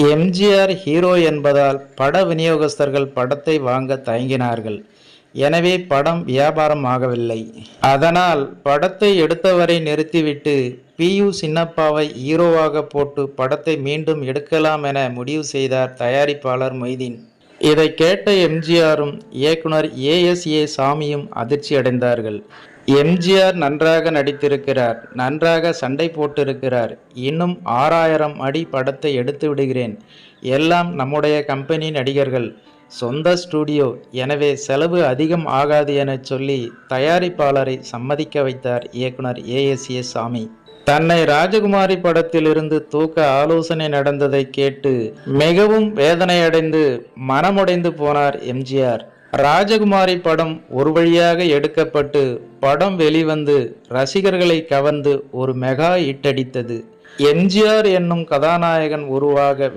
MGR hero என்பதால் பட விநியோகஸ்தர்கள் படத்தை வாங்க தயங்கினார்கள். எனவே படம் வியாபாரம் ஆகவில்லை. அதனால் படத்தை எடுத்தவரை நிறுத்திவிட்டு பியு சின்னப்பாவை ஹீரோவாக போட்டு படத்தை மீண்டும் எடுக்கலாம் என முடிவு செய்தார் தயாரிப்பாளர் மொய்தீன். இதை கேட்ட எம்ஜிஆரும் இயக்குனர் ஏஎஸ்ஏ சாமியும் அதிர்ச்சி அடைந்தார்கள் எம்ஜிஆர் நன்றாக நடித்திருக்கிறார் நன்றாக சண்டை போட்டிருக்கிறார். இன்னும் ஆறாயிரம் அடி படத்தை எடுத்து விடுகிறேன். எல்லாம் நம்முடைய கம்பெனி நடிகர்கள். சொந்த ஸ்டூடியோ. எனவே செலவு அதிகம் ஆகாது என சொல்லி தயாரிப்பாளரை சம்மதிக்க வைத்தார் இயக்குனர் ஏஎஸ்ஏ சாமி தன்னை ராஜகுமாரி படத்திலிருந்து தூக்க ஆலோசனை நடந்ததை கேட்டு மிகவும் வேதனையடைந்து மனமுடைந்து போனார் எம்ஜிஆர். ராஜகுமாரி படம் ஒரு வழியாக எடுக்கப்பட்டு படம் வெளிவந்து ரசிகர்களை கவர்ந்து ஒரு மெகா ஹிட் அடித்தது எம்ஜிஆர் என்னும் கதாநாயகன் உருவாக